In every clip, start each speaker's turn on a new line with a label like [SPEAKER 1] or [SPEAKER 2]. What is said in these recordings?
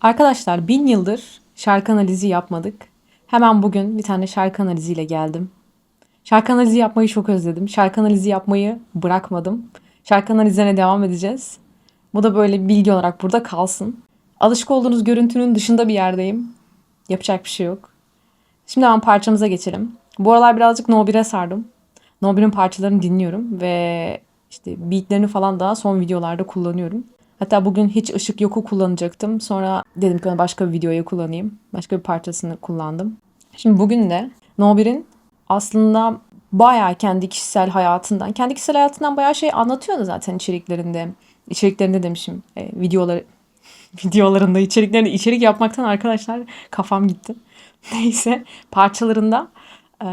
[SPEAKER 1] Arkadaşlar bin yıldır şarkı analizi yapmadık. Hemen bugün bir tane şarkı analiziyle geldim. Şarkı analizi yapmayı çok özledim. Şarkı analizi yapmayı bırakmadım. Şarkı analizlerine devam edeceğiz. Bu da böyle bilgi olarak burada kalsın. Alışık olduğunuz görüntünün dışında bir yerdeyim. Yapacak bir şey yok. Şimdi hemen parçamıza geçelim. Bu aralar birazcık No 1'e sardım. No 1'in parçalarını dinliyorum ve işte beatlerini falan daha son videolarda kullanıyorum. Hatta bugün hiç ışık yoku kullanacaktım. Sonra dedim ki başka bir videoya kullanayım. Başka bir parçasını kullandım. Şimdi bugün de No 1'in aslında bayağı kendi kişisel hayatından, kendi kişisel hayatından bayağı şey anlatıyordu zaten içeriklerinde. İçeriklerinde demişim. E, videoları videolarında içeriklerinde içerik yapmaktan arkadaşlar kafam gitti. Neyse parçalarında e,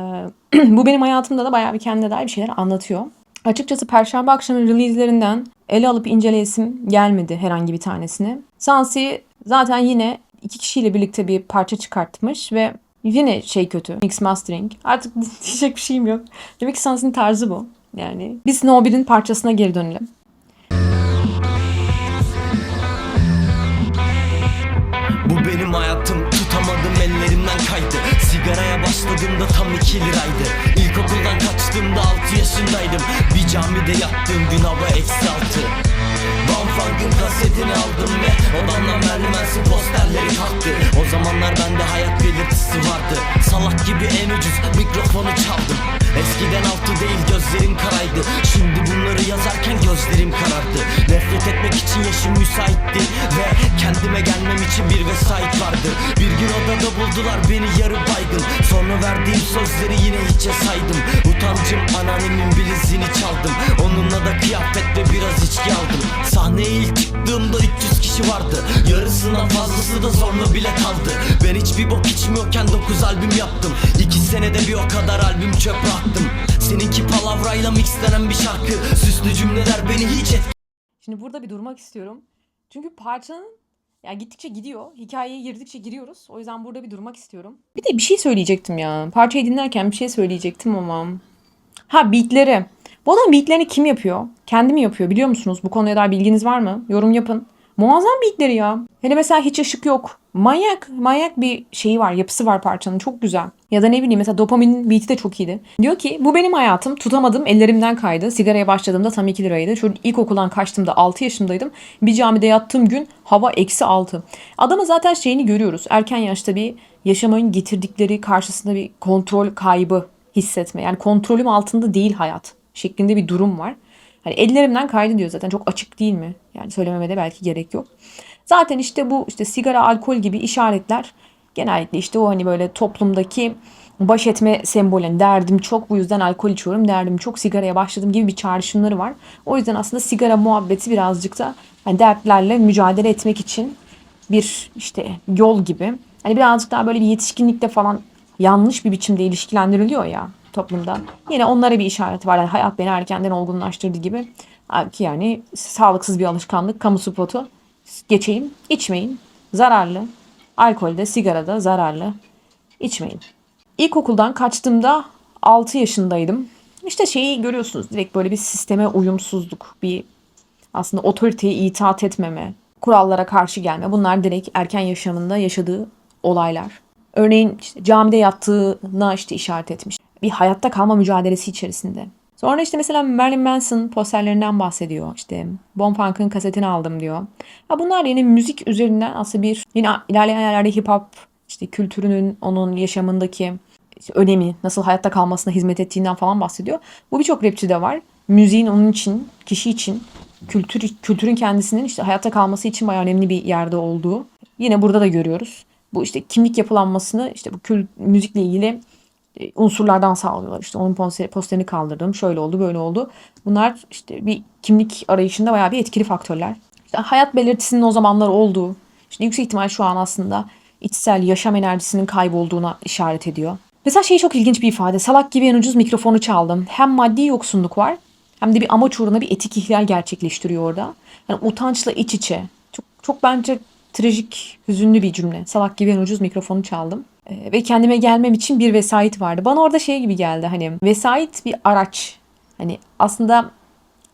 [SPEAKER 1] bu benim hayatımda da bayağı bir kendine dair bir şeyler anlatıyor. Açıkçası Perşembe akşamı release'lerinden ele alıp inceleyesim gelmedi herhangi bir tanesini. Sansi zaten yine iki kişiyle birlikte bir parça çıkartmış ve yine şey kötü. Mix mastering. Artık diyecek bir şeyim yok. Demek ki Sansi'nin tarzı bu. Yani biz No 1'in parçasına geri dönelim.
[SPEAKER 2] Bu benim hayatım ellerimden kaydı. Sigaraya başladığımda tam 2 liraydı. İlkokuldan kaçtığımda 6 yaşındaydım. Bir camide yattığım gün hava eksi 6 Van Funk'ın kasetini aldım ve odamdan Merlin Manson posterleri kalktı O zamanlar bende hayat belirtisi vardı. Salak gibi en ucuz mikrofonu çaldım. Eskiden altı değil gözlerim karaydı. Şimdi bunları yazarken gözlerim karardı. Nefret etmek için yaşım müsaitti Ve kendime gelmem için bir vesait vardı. Bir gün odada buldular beni yarı baygın. Sonra verdiğim sözleri yine hiçe saydım. Utancım anneannemin bilizini çaldım kıyafet ve biraz içki aldım Sahneye ilk çıktığımda 300 kişi vardı Yarısından fazlası da zorla bilet aldı Ben hiçbir bok içmiyorken 9 albüm yaptım 2 senede bir o kadar albüm çöpe attım Seninki palavrayla mixlenen bir şarkı Süslü cümleler beni hiç et
[SPEAKER 1] Şimdi burada bir durmak istiyorum. Çünkü parçanın ya gittikçe gidiyor. Hikayeye girdikçe giriyoruz. O yüzden burada bir durmak istiyorum. Bir de bir şey söyleyecektim ya. Parçayı dinlerken bir şey söyleyecektim ama. Ha beatleri. Bu adam beatlerini kim yapıyor? Kendi mi yapıyor biliyor musunuz? Bu konuya dair bilginiz var mı? Yorum yapın. Muazzam beatleri ya. Hele mesela hiç ışık yok. Manyak, manyak bir şeyi var, yapısı var parçanın. Çok güzel. Ya da ne bileyim mesela Dopamin'in beat'i de çok iyiydi. Diyor ki bu benim hayatım. Tutamadım ellerimden kaydı. Sigaraya başladığımda tam 2 liraydı. Şu ilkokuldan kaçtığımda 6 yaşındaydım. Bir camide yattığım gün hava eksi 6. Adamın zaten şeyini görüyoruz. Erken yaşta bir yaşamanın getirdikleri karşısında bir kontrol kaybı hissetme. Yani kontrolüm altında değil hayat şeklinde bir durum var. Hani ellerimden kaydı diyor zaten çok açık değil mi? Yani söylememe de belki gerek yok. Zaten işte bu işte sigara, alkol gibi işaretler genellikle işte o hani böyle toplumdaki baş etme sembolü. Yani derdim çok bu yüzden alkol içiyorum. Derdim çok sigaraya başladım gibi bir çağrışımları var. O yüzden aslında sigara muhabbeti birazcık da hani dertlerle mücadele etmek için bir işte yol gibi. Hani birazcık daha böyle bir yetişkinlikte falan yanlış bir biçimde ilişkilendiriliyor ya toplumda. Yine onlara bir işaret var. Yani hayat beni erkenden olgunlaştırdı gibi. Halbuki yani sağlıksız bir alışkanlık, kamu spotu. Geçeyim, içmeyin. Zararlı. Alkolde, sigarada zararlı. İçmeyin. İlkokuldan kaçtığımda 6 yaşındaydım. İşte şeyi görüyorsunuz direkt böyle bir sisteme uyumsuzluk, bir aslında otoriteye itaat etmeme, kurallara karşı gelme. Bunlar direkt erken yaşamında yaşadığı olaylar. Örneğin işte camide yattığına işte işaret etmiş. Bir hayatta kalma mücadelesi içerisinde. Sonra işte mesela Marilyn Manson posterlerinden bahsediyor. İşte Bon Funk'ın kasetini aldım diyor. Ha bunlar yine müzik üzerinden aslında bir yine ilerleyen yerlerde hip hop işte kültürünün onun yaşamındaki işte önemi, nasıl hayatta kalmasına hizmet ettiğinden falan bahsediyor. Bu birçok rapçide var. Müziğin onun için, kişi için, kültür kültürün kendisinin işte hayatta kalması için bayağı önemli bir yerde olduğu. Yine burada da görüyoruz. Bu işte kimlik yapılanmasını işte bu kül, müzikle ilgili unsurlardan sağlıyorlar. İşte onun poster, posterini kaldırdım, şöyle oldu, böyle oldu. Bunlar işte bir kimlik arayışında bayağı bir etkili faktörler. İşte hayat belirtisinin o zamanlar olduğu, işte yüksek ihtimal şu an aslında içsel yaşam enerjisinin kaybolduğuna işaret ediyor. Mesela şey çok ilginç bir ifade. Salak gibi en ucuz mikrofonu çaldım. Hem maddi yoksunluk var hem de bir amaç uğruna bir etik ihlal gerçekleştiriyor orada. Yani utançla iç içe. Çok, çok bence trajik, hüzünlü bir cümle. Salak gibi en ucuz mikrofonu çaldım. Ee, ve kendime gelmem için bir vesait vardı. Bana orada şey gibi geldi hani vesait bir araç. Hani aslında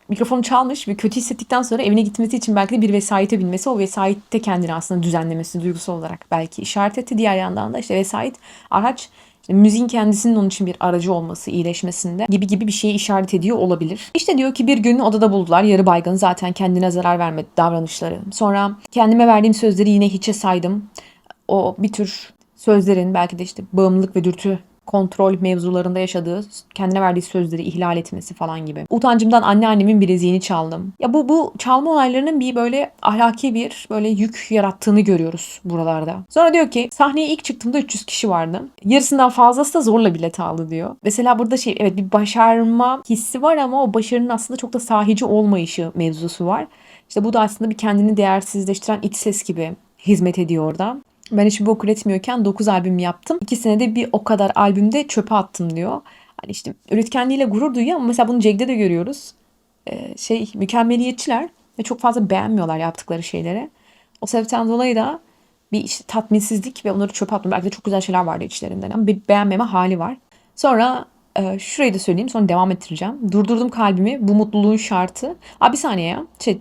[SPEAKER 1] mikrofonu çalmış ve kötü hissettikten sonra evine gitmesi için belki de bir vesayete binmesi, o vesayette kendini aslında düzenlemesi duygusal olarak belki işaret etti. Diğer yandan da işte vesayet araç işte müziğin kendisinin onun için bir aracı olması, iyileşmesinde gibi gibi bir şeyi işaret ediyor olabilir. İşte diyor ki bir gün odada buldular. Yarı baygın zaten kendine zarar vermedi davranışları. Sonra kendime verdiğim sözleri yine hiçe saydım. O bir tür sözlerin belki de işte bağımlılık ve dürtü kontrol mevzularında yaşadığı kendine verdiği sözleri ihlal etmesi falan gibi. Utancımdan anneannemin bileziğini çaldım. Ya bu bu çalma olaylarının bir böyle ahlaki bir böyle yük yarattığını görüyoruz buralarda. Sonra diyor ki sahneye ilk çıktığımda 300 kişi vardı. Yarısından fazlası da zorla bilet aldı diyor. Mesela burada şey evet bir başarma hissi var ama o başarının aslında çok da sahici olmayışı mevzusu var. İşte bu da aslında bir kendini değersizleştiren iç ses gibi hizmet ediyor orada. Ben hiçbir bok üretmiyorken 9 albüm yaptım. İkisine de bir o kadar albümde çöpe attım diyor. Hani işte üretkenliğiyle gurur duyuyor ama mesela bunu Ceg'de de görüyoruz. Ee, şey mükemmeliyetçiler ve çok fazla beğenmiyorlar yaptıkları şeyleri. O sebepten dolayı da bir işte tatminsizlik ve onları çöpe attım. Belki de çok güzel şeyler vardı içlerinden ama bir beğenmeme hali var. Sonra e, şurayı da söyleyeyim sonra devam ettireceğim. Durdurdum kalbimi bu mutluluğun şartı. Abi bir saniye ya. Şey,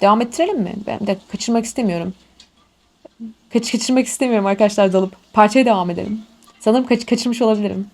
[SPEAKER 1] devam ettirelim mi? Ben de kaçırmak istemiyorum. Kaç kaçırmak istemiyorum arkadaşlar dalıp. Parçaya devam edelim. Sanırım kaç kaçırmış olabilirim.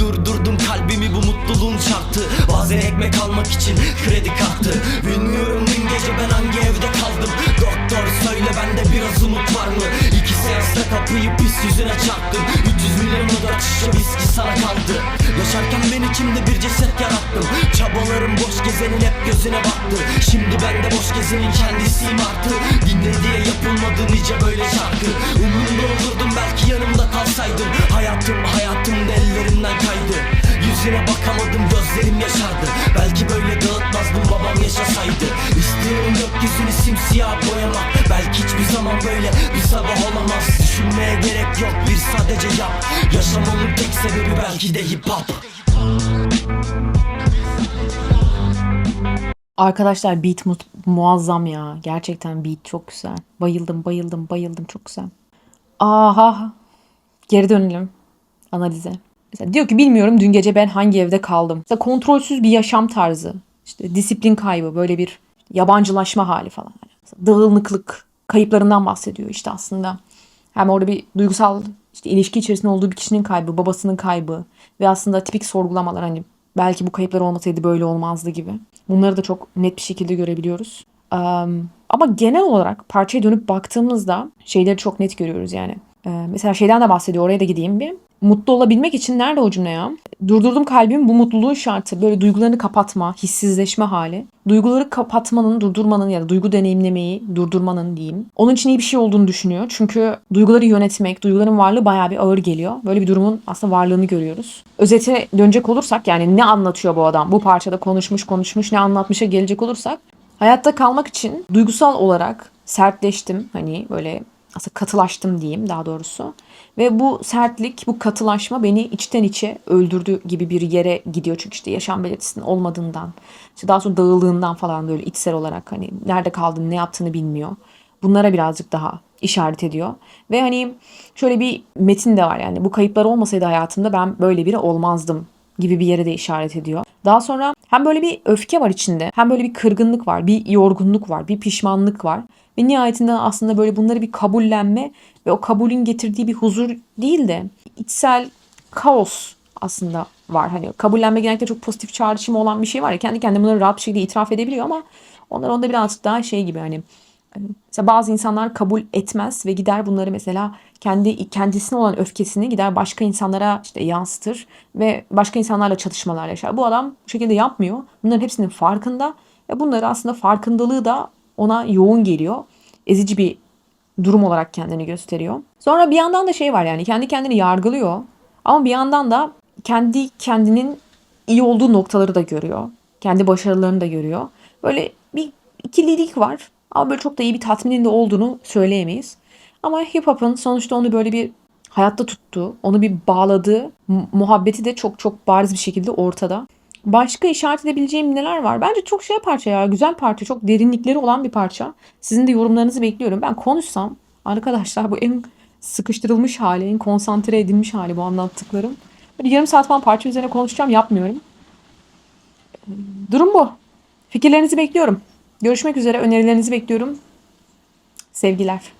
[SPEAKER 2] Durdurdum kalbimi bu mutluluğun şartı Bazen ekmek almak için kredi kartı Bilmiyorum dün gece ben hangi evde kaldım Doktor söyle bende biraz umut var mı? İki seansla kapıyı pis yüzüne çarptım 300 da şişe viski sana kaldı Yaşarken ben içimde bir ceset yarattım. Çabalarım boş gezenin hep gözüne battı Şimdi ben de boş gezenin kendisiyim artık. Dinle diye yapılmadı nice böyle şarkı. Umurumda olurdum belki yanımda kalsaydın Hayatım hayatım da ellerimden kaydı Yüzüne bakamadım gözlerim yaşardı Belki böyle dağıtmazdım babam yaşasaydı İstiyorum gökyüzünü simsiyah boyamak Belki hiçbir zaman böyle bir sabah olamaz Düşünmeye gerek yok bir sadece yap Yaşamamın tek sebebi belki de hip hop
[SPEAKER 1] Arkadaşlar beat mu- muazzam ya. Gerçekten beat çok güzel. Bayıldım, bayıldım, bayıldım. Çok güzel. Aha. Geri dönelim analize. Mesela diyor ki bilmiyorum dün gece ben hangi evde kaldım. Mesela kontrolsüz bir yaşam tarzı. İşte disiplin kaybı, böyle bir yabancılaşma hali falan. Mesela dağınıklık, kayıplarından bahsediyor işte aslında. Hem orada bir duygusal işte ilişki içerisinde olduğu bir kişinin kaybı, babasının kaybı ve aslında tipik sorgulamalar hani belki bu kayıplar olmasaydı böyle olmazdı gibi. Bunları da çok net bir şekilde görebiliyoruz. Am, ama genel olarak parçaya dönüp baktığımızda şeyleri çok net görüyoruz yani. Ee, mesela şeyden de bahsediyor oraya da gideyim bir. Mutlu olabilmek için nerede o cümle ya? Durdurdum kalbim bu mutluluğun şartı. Böyle duygularını kapatma, hissizleşme hali. Duyguları kapatmanın, durdurmanın ya da duygu deneyimlemeyi durdurmanın diyeyim. Onun için iyi bir şey olduğunu düşünüyor. Çünkü duyguları yönetmek, duyguların varlığı bayağı bir ağır geliyor. Böyle bir durumun aslında varlığını görüyoruz. Özete dönecek olursak yani ne anlatıyor bu adam? Bu parçada konuşmuş konuşmuş ne anlatmışa gelecek olursak. Hayatta kalmak için duygusal olarak sertleştim. Hani böyle aslında katılaştım diyeyim daha doğrusu. Ve bu sertlik, bu katılaşma beni içten içe öldürdü gibi bir yere gidiyor. Çünkü işte yaşam belirtisinin olmadığından, işte daha sonra dağıldığından falan böyle içsel olarak hani nerede kaldığını, ne yaptığını bilmiyor. Bunlara birazcık daha işaret ediyor. Ve hani şöyle bir metin de var yani bu kayıplar olmasaydı hayatımda ben böyle biri olmazdım gibi bir yere de işaret ediyor. Daha sonra hem böyle bir öfke var içinde, hem böyle bir kırgınlık var, bir yorgunluk var, bir pişmanlık var. Ve nihayetinde aslında böyle bunları bir kabullenme ve o kabulün getirdiği bir huzur değil de içsel kaos aslında var. Hani kabullenme genellikle çok pozitif çağrışımı olan bir şey var ya kendi kendine bunları rahat bir şekilde itiraf edebiliyor ama onlar onda birazcık daha şey gibi hani Mesela bazı insanlar kabul etmez ve gider bunları mesela kendi kendisine olan öfkesini gider başka insanlara işte yansıtır ve başka insanlarla çatışmalar yaşar. Bu adam bu şekilde yapmıyor. Bunların hepsinin farkında ve bunları aslında farkındalığı da ona yoğun geliyor. Ezici bir durum olarak kendini gösteriyor. Sonra bir yandan da şey var yani kendi kendini yargılıyor ama bir yandan da kendi kendinin iyi olduğu noktaları da görüyor. Kendi başarılarını da görüyor. Böyle bir ikililik var. Ama böyle çok da iyi bir tatminin olduğunu söyleyemeyiz. Ama hip hop'un sonuçta onu böyle bir hayatta tuttu. Onu bir bağladığı mu- muhabbeti de çok çok bariz bir şekilde ortada. Başka işaret edebileceğim neler var? Bence çok şey parça ya. Güzel parça. Çok derinlikleri olan bir parça. Sizin de yorumlarınızı bekliyorum. Ben konuşsam arkadaşlar bu en sıkıştırılmış hali, en konsantre edilmiş hali bu anlattıklarım. Böyle yarım saat falan parça üzerine konuşacağım. Yapmıyorum. Durum bu. Fikirlerinizi bekliyorum. Görüşmek üzere. Önerilerinizi bekliyorum. Sevgiler.